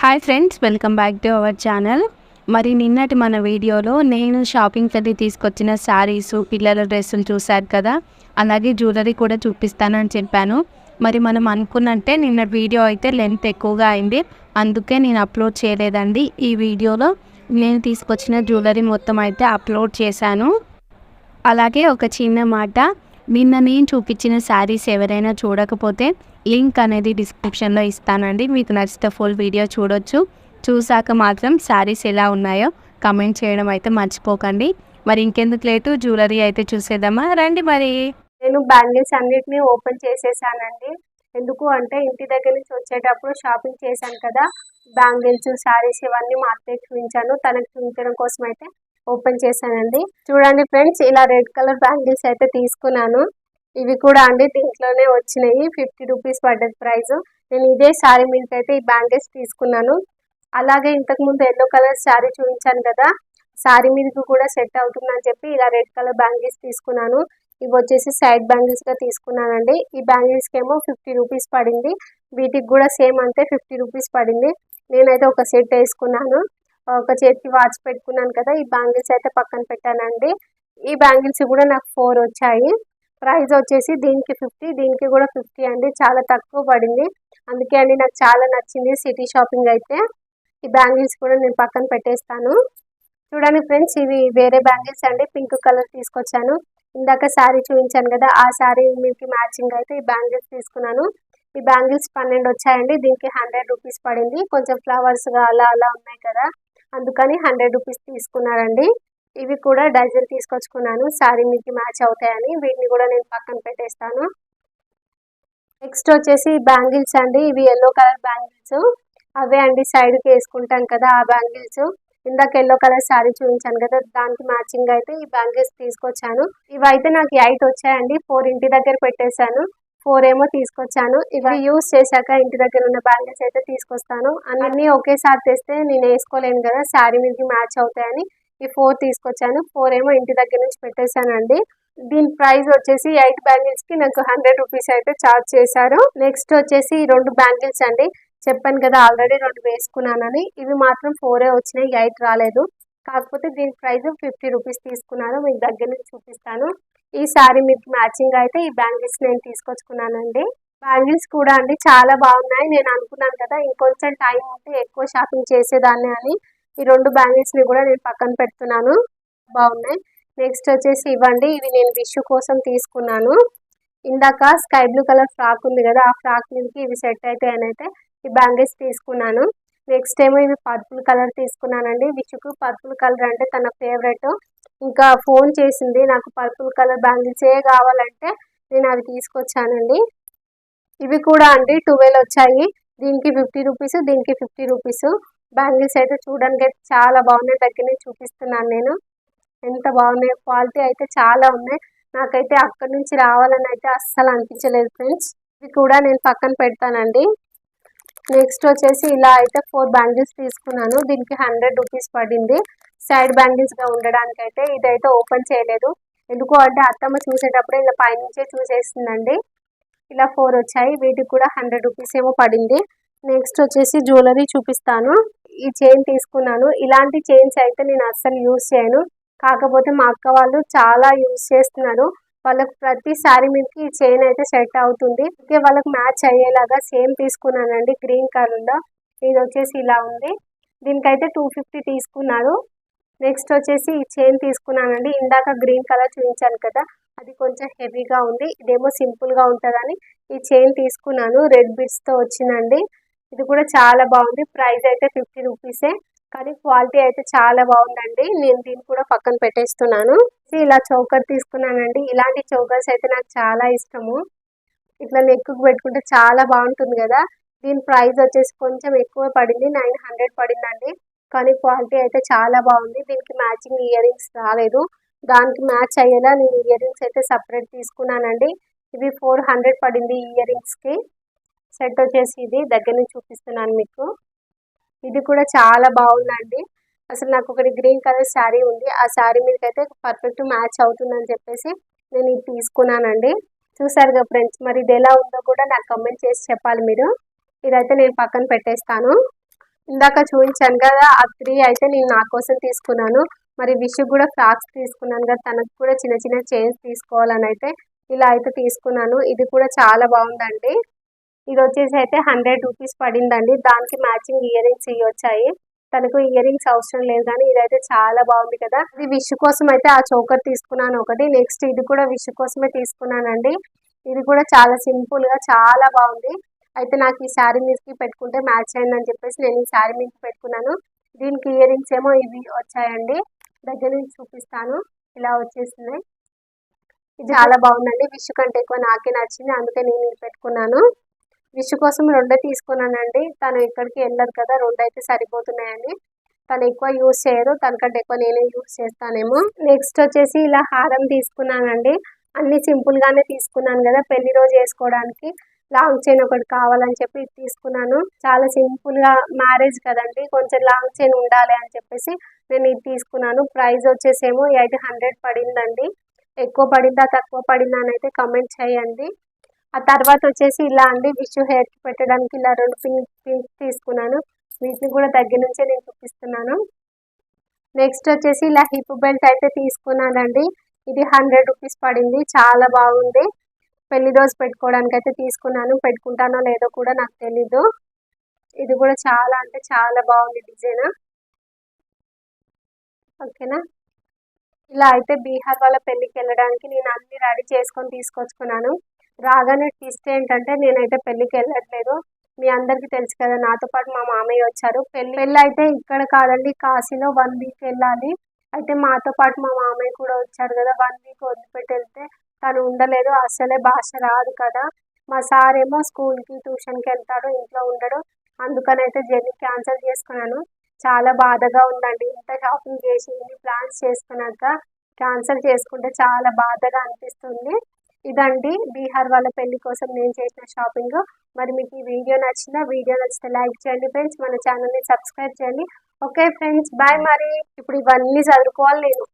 Hi friends welcome back to our channel మరి నిన్నటి మన వీడియోలో నేను షాపింగ్ వెళ్ళి తీసుకొచ్చిన శారీస్ పిల్లల డ్రెస్సులు చూశారు కదా? అలాగే జ్యువెలరీ కూడా చూపిస్తానని చెప్పాను. మరి మనం అనుకున్నంటే నిన్న వీడియో అయితే లెంత్ ఎక్కువగా అయింది. అందుకే నేను అప్లోడ్ చేయలేదండి. ఈ వీడియోలో నేను తీసుకొచ్చిన జ్యువెలరీ మొత్తం అయితే అప్లోడ్ చేశాను. అలాగే ఒక చిన్న మాట నిన్న నేను చూపించిన శారీస్ ఎవరైనా చూడకపోతే లింక్ అనేది డిస్క్రిప్షన్లో ఇస్తానండి. మీకు నచ్చితే ఫుల్ వీడియో చూడొచ్చు. చూసాక మాత్రం శారీస్ ఎలా ఉన్నాయో కమెంట్ చేయడం అయితే మర్చిపోకండి. మరి ఇంకెందుకు లేటు? జ్యువెలరీ అయితే చూసేద్దామా? రండి మరి. నేను బ్యాంగిల్స్ అన్నిటిని ఓపెన్ చేసేసానండి. ఎందుకు అంటే ఇంటి దగ్గర నుంచి వచ్చేటప్పుడు షాపింగ్ చేశాను కదా. బ్యాంగిల్స్ శారీస్ ఇవన్నీ మా అత్తయ్య చూపించాను. తనకు చూపించడం కోసం అయితే ఓపెన్ చేశానండి. చూడండి ఫ్రెండ్స్ ఇలా రెడ్ కలర్ బ్యాంగిల్స్ అయితే తీసుకున్నాను. ఇవి కూడా అండి దీంట్లోనే వచ్చినాయి. ఫిఫ్టీ రూపీస్ పడ్డది ప్రైస్. నేను ఇదే శారీ మీదకైతే అయితే ఈ బ్యాంగిల్స్ తీసుకున్నాను. అలాగే ఇంతకుముందు ఎల్లో కలర్ శారీ చూపించాను కదా శారీ మీదకి కూడా సెట్ అవుతుందని చెప్పి ఇలా రెడ్ కలర్ బ్యాంగిల్స్ తీసుకున్నాను. ఇవి వచ్చేసి సైడ్ బ్యాంగిల్స్గా తీసుకున్నానండి. ఈ బ్యాంగిల్స్కి ఏమో ఫిఫ్టీ రూపీస్ పడింది. వీటికి కూడా సేమ్ అంతే ఫిఫ్టీ రూపీస్ పడింది. నేనైతే ఒక సెట్ వేసుకున్నాను. ఒక చేతికి వాచ్ పెట్టుకున్నాను కదా ఈ బ్యాంగిల్స్ అయితే పక్కన పెట్టానండి. ఈ బ్యాంగిల్స్ కూడా నాకు ఫోర్ వచ్చాయి. ప్రైస్ వచ్చేసి దీనికి ఫిఫ్టీ దీనికి కూడా ఫిఫ్టీ అండి. చాలా తక్కువ పడింది. అందుకే అండి నాకు చాలా నచ్చింది సిటీ షాపింగ్ అయితే. ఈ బ్యాంగిల్స్ కూడా నేను పక్కన పెట్టేస్తాను. చూడండి ఫ్రెండ్స్ ఇవి వేరే బ్యాంగిల్స్ అండి. పింక్ కలర్ తీసుకొచ్చాను. ఇందాక శారీ చూపించాను కదా ఆ శారీ మీకు మ్యాచింగ్ అయితే ఈ బ్యాంగిల్స్ తీసుకున్నాను. ఈ బ్యాంగిల్స్ పన్నెండు వచ్చాయండి. దీనికి హండ్రెడ్ రూపీస్ పడింది. కొంచెం ఫ్లవర్స్గా అలా అలా ఉన్నాయి కదా. అందుకని హండ్రెడ్ రూపీస్ తీసుకున్నారండి. ఇవి కూడా డజన్ తీసుకొచ్చుకున్నాను. శారీ మీకు మ్యాచ్ అవుతాయని వీటిని కూడా నేను పక్కన పెట్టేస్తాను. నెక్స్ట్ వచ్చేసి బ్యాంగిల్స్ అండి. ఇవి ఎల్లో కలర్ బ్యాంగిల్స్. అవే అండి సైడ్కి వేసుకుంటాం కదా ఆ బ్యాంగిల్స్. ఇందాక ఎల్లో కలర్ శారీ చూపించాను కదా దానికి మ్యాచింగ్ అయితే ఈ బ్యాంగిల్స్ తీసుకొచ్చాను. ఇవైతే నాకు ఎయిట్ వచ్చాయండి. ఫోర్ ఇంటి దగ్గర పెట్టేశాను. ఫోర్ ఏమో తీసుకొచ్చాను. ఇవి యూస్ చేశాక ఇంటి దగ్గర ఉన్న బ్యాంగిల్స్ అయితే తీసుకొస్తాను. అన్ని ఒకేసారి తెస్తే నేను వేసుకోలేను కదా శారీ మీదకి మ్యాచ్ అవుతాయని ఈ ఫోర్ తీసుకొచ్చాను. ఫోర్ ఏమో ఇంటి దగ్గర నుంచి పెట్టేశానండి. దీని ప్రైస్ వచ్చేసి ఎయిట్ బ్యాంగిల్స్కి నాకు హండ్రెడ్ రూపీస్ అయితే చార్జ్ చేశారు. నెక్స్ట్ వచ్చేసి ఈ రెండు బ్యాంగిల్స్ అండి. చెప్పాను కదా ఆల్రెడీ రెండు వేసుకున్నానని. ఇవి మాత్రం ఫోరే వచ్చినాయి ఎయిట్ రాలేదు. కాకపోతే దీని ప్రైస్ ఫిఫ్టీ రూపీస్ తీసుకున్నాను. మీకు దగ్గర నుంచి చూపిస్తాను. ఈ సారీ మీకు మ్యాచింగ్ అయితే ఈ బ్యాంగిల్స్ నేను తీసుకొచ్చుకున్నానండి. బ్యాంగిల్స్ కూడా అండి చాలా బాగున్నాయి. నేను అనుకున్నాను కదా ఇంకొంచెం టైం ఉంటే ఎక్కువ షాపింగ్ చేసేదాన్ని అని. ఈ రెండు బ్యాంగిల్స్ని కూడా నేను పక్కన పెడుతున్నాను. బాగున్నాయి. నెక్స్ట్ వచ్చేసి ఇవ్వండి. ఇది నేను విషు కోసం తీసుకున్నాను. ఇందాక స్కై బ్లూ కలర్ ఫ్రాక్ ఉంది కదా ఆ ఫ్రాక్ మీదకి ఇవి సెట్ అయితే అయితే ఈ బ్యాంగిల్స్ తీసుకున్నాను. నెక్స్ట్ ఏమో ఇవి పర్పుల్ కలర్ తీసుకున్నానండి. విషుకు పర్పుల్ కలర్ అంటే తన ఫేవరెట్. ఇంకా ఫోన్ చేసింది. నాకు పర్పుల్ కలర్ బ్యాంగిల్స్ ఏ కావాలంటే నేను అవి తీసుకొచ్చానండి. ఇవి కూడా అండి టువెల్ వచ్చాయి. దీనికి ఫిఫ్టీ రూపీస్ దీనికి ఫిఫ్టీ రూపీస్. బ్యాంగిల్స్ అయితే చూడడానికి అయితే చాలా బాగున్నాయి. దగ్గర చూపిస్తున్నాను నేను. ఎంత బాగున్నాయి క్వాలిటీ అయితే చాలా ఉన్నాయి. నాకైతే అక్కడి నుంచి రావాలని అయితే అస్సలు అనిపించలేదు ఫ్రెండ్స్. ఇవి కూడా నేను పక్కన పెడతానండి. నెక్స్ట్ వచ్చేసి ఇలా అయితే ఫోర్ బ్యాంగిల్స్ తీసుకున్నాను. దీనికి హండ్రెడ్ రూపీస్ పడింది. సైడ్ బ్యాంగిల్స్గా ఉండడానికి అయితే ఇదైతే ఓపెన్ చేయలేదు. ఎందుకు అంటే అత్తమ్మ చూసేటప్పుడు ఇలా పైనుంచే చూసేస్తుందండి. ఇలా ఫోర్ వచ్చాయి. వీటికి కూడా హండ్రెడ్ రూపీస్ ఏమో పడింది. నెక్స్ట్ వచ్చేసి జ్యువెలరీ చూపిస్తాను. ఈ చైన్ తీసుకున్నాను. ఇలాంటి చైన్స్ అయితే నేను అస్సలు యూజ్ చేయను. కాకపోతే మా అక్క వాళ్ళు చాలా యూజ్ చేస్తున్నారు. వాళ్ళకి ప్రతిసారి మీదకి ఈ చైన్ అయితే సెట్ అవుతుంది. అయితే వాళ్ళకి మ్యాచ్ అయ్యేలాగా సేమ్ తీసుకున్నానండి. గ్రీన్ కలర్లో ఇది వచ్చేసి ఇలా ఉంది. దీనికైతే టూ ఫిఫ్టీ తీసుకున్నారు. నెక్స్ట్ వచ్చేసి ఈ చైన్ తీసుకున్నానండి. ఇందాక గ్రీన్ కలర్ చూపించాను కదా అది కొంచెం హెవీగా ఉంది. ఇదేమో సింపుల్గా ఉంటుందని ఈ చైన్ తీసుకున్నాను. రెడ్ బిట్స్తో వచ్చిందండి. ఇది కూడా చాలా బాగుంది. ప్రైస్ అయితే ఫిఫ్టీ రూపీసే కానీ క్వాలిటీ అయితే చాలా బాగుందండి. నేను దీన్ని కూడా పక్కన పెట్టేస్తున్నాను. ఇలా చౌకర్ తీసుకున్నానండి. ఇలాంటి చౌకర్స్ అయితే నాకు చాలా ఇష్టము. ఇట్లా నెక్కు పెట్టుకుంటే చాలా బాగుంటుంది కదా. దీని ప్రైస్ వచ్చేసి కొంచెం ఎక్కువ పడింది. నైన్ హండ్రెడ్ పడిందండి. కానీ క్వాలిటీ అయితే చాలా బాగుంది. దీనికి మ్యాచింగ్ ఇయర్ రింగ్స్ రాలేదు. దానికి మ్యాచ్ అయ్యేలా నేను ఇయర్ రింగ్స్ అయితే సపరేట్ తీసుకున్నానండి. ఇవి ఫోర్ హండ్రెడ్ పడింది ఇయర్ రింగ్స్కి సెట్ వచ్చేసి ఇది దగ్గర నుంచి చూపిస్తున్నాను మీకు. ఇది కూడా చాలా బాగుందండి. అసలు నాకు ఒకటి గ్రీన్ కలర్ శారీ ఉంది. ఆ శారీ మీదకైతే పర్ఫెక్ట్ మ్యాచ్ అవుతుందని చెప్పేసి నేను ఇది తీసుకున్నానండి. చూసారు కదా ఫ్రెండ్స్ మరి ఇది ఎలా ఉందో కూడా నాకు కమెంట్ చేసి చెప్పాలి మీరు. ఇదైతే నేను పక్కన పెట్టేస్తాను. ఇందాక చూపించాను కదా ఆ త్రీ అయితే నేను నా కోసం తీసుకున్నాను. మరి విష్ కూడా ఫ్రాక్స్ తీసుకున్నాను కదా తనకు కూడా చిన్న చిన్న చైన్స్ తీసుకోవాలని అయితే ఇలా అయితే తీసుకున్నాను. ఇది కూడా చాలా బాగుందండి. ఇది వచ్చేసి అయితే హండ్రెడ్ రూపీస్ పడిందండి. దానికి మ్యాచింగ్ ఇయర్ రింగ్స్ ఇవి వచ్చాయి. తనకు ఇయర్ రింగ్స్ అవసరం లేదు కానీ ఇదైతే చాలా బాగుంది కదా. ఇది విష్ కోసం అయితే ఆ చోకర్ తీసుకున్నాను ఒకటి. నెక్స్ట్ ఇది కూడా విష్ కోసమే తీసుకున్నానండి. ఇది కూడా చాలా సింపుల్గా చాలా బాగుంది. అయితే నాకు ఈ శారీ మీదకి పెట్టుకుంటే మ్యాచ్ అయిందని చెప్పేసి నేను ఈ శారీ మీద పెట్టుకున్నాను. దీనికి ఇయర్ రింగ్స్ ఏమో ఇవి వచ్చాయండి. దగ్గర నుంచి చూపిస్తాను. ఇలా వచ్చేసినాయి ఇది చాలా బాగుందండి. విష్ కంటే ఎక్కువ నాకే నచ్చింది. అందుకే నేను ఇది పెట్టుకున్నాను. విష్ కోసం రెండే తీసుకున్నానండి. తను ఇక్కడికి వెళ్ళదు కదా. రెండు అయితే సరిపోతున్నాయండి. తను ఎక్కువ యూజ్ చేయరు తనకంటే ఎక్కువ నేనే యూస్ చేస్తానేమో. నెక్స్ట్ వచ్చేసి ఇలా హారం తీసుకున్నానండి. అన్ని సింపుల్గానే తీసుకున్నాను కదా. పెళ్ళి రోజు వేసుకోవడానికి. లాంగ్ చైన్ ఒకటి కావాలని చెప్పి ఇది తీసుకున్నాను. చాలా సింపుల్గా మ్యారేజ్ కదండి. కొంచెం లాంగ్ చైన్ ఉండాలి అని చెప్పేసి నేను ఇది తీసుకున్నాను. ప్రైస్ వచ్చేసేమో ఎయిట్ హండ్రెడ్ పడిందండి. ఎక్కువ పడిందా తక్కువ పడిందా అని అయితే కమెంట్ చేయండి. ఆ తర్వాత వచ్చేసి ఇలా అండి విషు హెయిర్కి పెట్టడానికి ఇలా రెండు పింక్ పింక్ తీసుకున్నాను. వీటిని కూడా దగ్గర నుంచే నేను చూపిస్తున్నాను. నెక్స్ట్ వచ్చేసి ఇలా హిప్ బెల్ట్ అయితే తీసుకున్నానండి. ఇది హండ్రెడ్ రూపీస్ పడింది. చాలా బాగుంది. పెళ్ళి రోజు పెట్టుకోవడానికి అయితే తీసుకున్నాను. పెట్టుకుంటానో లేదో కూడా నాకు తెలీదు. ఇది కూడా చాలా అంటే చాలా బాగుంది డిజైన్. ఓకేనా? ఇలా అయితే బీహార్ వాళ్ళ పెళ్ళికి వెళ్ళడానికి నేను అన్ని రెడీ చేసుకొని తీసుకొచ్చుకున్నాను. రాగానే ట్విస్ట్ ఏంటంటే నేనైతే పెళ్ళికి వెళ్ళట్లేదు. మీ అందరికీ తెలుసు కదా నాతో పాటు మా మామయ్య వచ్చారు. పెళ్ళి పెళ్ళి అయితే ఇక్కడ కాదండి కాశీలో వన్ వీక్ వెళ్ళాలి. అయితే మాతో పాటు మా మామయ్య కూడా వచ్చారు కదా వన్ వీక్ వదిలిపెట్టి వెళ్తే తను ఉండలేదు. అసలే భాష రాదు కదా. మా సార్ ఏమో స్కూల్కి ట్యూషన్కి వెళ్తాడు ఇంట్లో ఉండడు. అందుకనైతే జర్నీ క్యాన్సిల్ చేసుకున్నాను. చాలా బాధగా ఉందండి. ఇంత షాపింగ్ చేసి ఇన్ని ప్లాన్స్ చేసుకున్నాక క్యాన్సిల్ చేసుకుంటే చాలా బాధగా అనిపిస్తుంది. ఇదండి బీహార్ వాళ్ళ పెళ్ళి కోసం నేను చేసిన షాపింగ్. మరి మీకు ఈ వీడియో నచ్చిందా? వీడియో నచ్చితే లైక్ చేయండి ఫ్రెండ్స్. మన ఛానల్ని సబ్స్క్రైబ్ చేయండి. ఓకే ఫ్రెండ్స్ బాయ్ మరి. ఇప్పుడు ఇవన్నీ చదువుకోవాలి నేను.